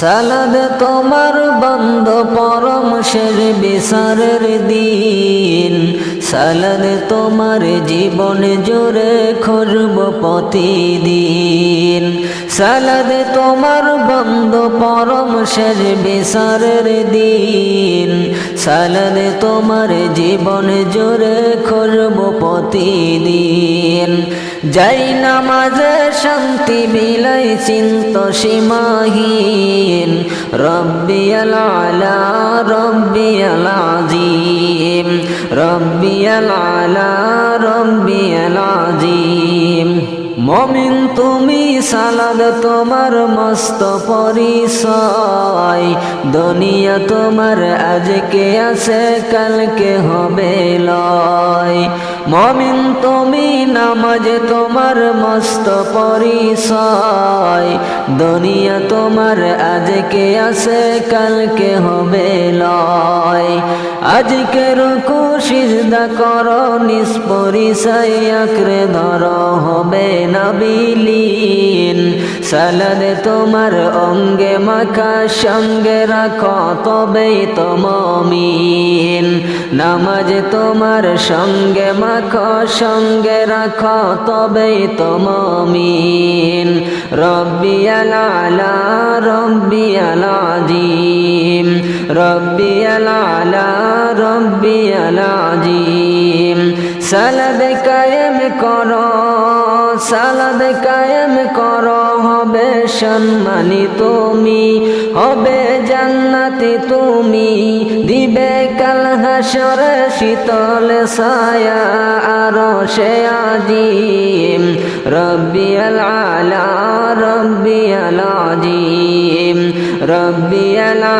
সালাদ তোমার বন্ধ পরম শের বিচারের দিন। সালাদ তোমার জীবন জোরে খুঁজব প্রতিদিন। সালাদ তোমার বন্ধ পরম শের বিচারের দিন। সালাদ তোমার জীবন জোরে খুঁজব প্রতিদিন। যাই নামাজে শান্তি বিলাই চিন্ত সীমাহীন। রব্বি আলা রব্বি আজিম রব্বি আলা রব্বি আজিম মমিন, তুমি সালাদ তোমার মস্ত পরিচয়। দুনিয়া তোমার আজকে আছে, কালকে হবে লয়। মমিন, তুমি নামাজ তোমার মস্ত পরিচয়। দুনিয়া তোমার আজকে আছে, কালকে হবে লয়। আজকে রুকু, সিজদা করো, নিষ্পরিচয়, আঁকড়ে ধর, হবে না বিলীন সালাদ তোমার অঙ্গে মাখা, সঙ্গে রাখো তবেই তো মমিন। নামাজ তোমার সঙ্গে মাখো, সঙ্গে রাখো তবেই তো মমিন। রব্বি আলা রব্বি আলাজিম। রব্বি আলা রব্বি আলাজিম। সালাদ কায়েম করো, সালাদ কায়েম করো, হবে সম্মানী তুমি, হবে জান্নাতি তুমি, দিবে কাল হাসরে শীতল ছায়া আরও সে আজিম রব্বি আলা রব্বি আলাজিম রব্বি আলা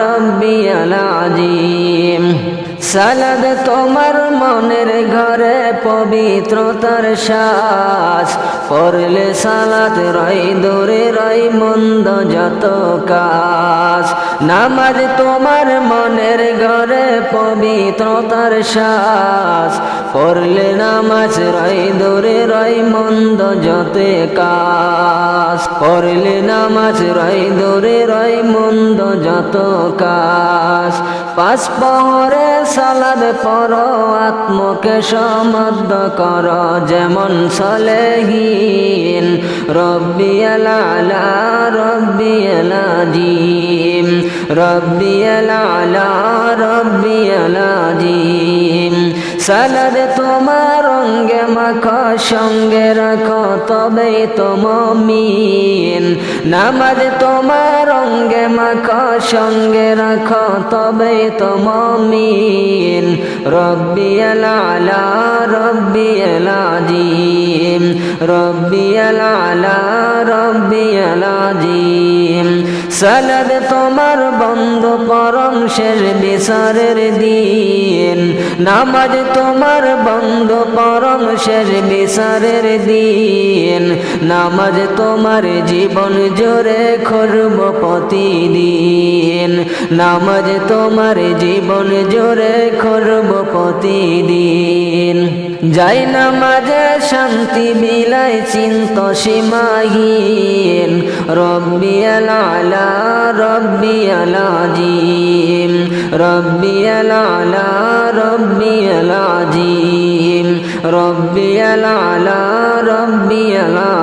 রব্বি আলাজিম সালাদ তোমার মনের ঘরে পবিত্রতার শ্বাস পড়লে সালাদ রই দূরে রই মন্দ যত কাজ। নামাজ তোমার মনের ঘরে পবিত্রতার শ্বাস পড়লে নামাজ রই দূরে রই মন্দ যত কাজ। পড়লে নামাজ রই দূরে রই মন্দ যত কাজ। পাঁচ পরে সালাদ পর আত্মকে সমদ্ধ কর, যেমন সলেহীন রব্বি রব্বিয়ালা রব্বি রব্বিয়ালা রব্বি আলা রব্বি আলাজিম সালাদ তোমার অঙ্গে মাখ, সঙ্গে রাখো, তবেই তো মমিন। নামাজ তোমার অঙ্গে মাখ, সঙ্গে রাখো, তবেই তো মমিন। রব্বি আলা রব্বি আলাজিম রব্বি আলা রব্বি আলাজিম সালাদ তোমার বন্ধ পরম শেষ বিচারের দিন। নামাজ তোমার বন্ধ পরম শেষ বিচারের দিন। নামাজ তোমার জীবন জোরে খরব প্রতিদিন। নামাজ তোমার জীবন জোরে খরব প্রতিদিন। যাই নামাজে শান্তি বিলাই চিন্ত সীমাহীন রব্বি আলা রব্বি আলাজিম রব্বি আলা রব্বি আলাজিম রব্বি আলা রব্বি আলাজিম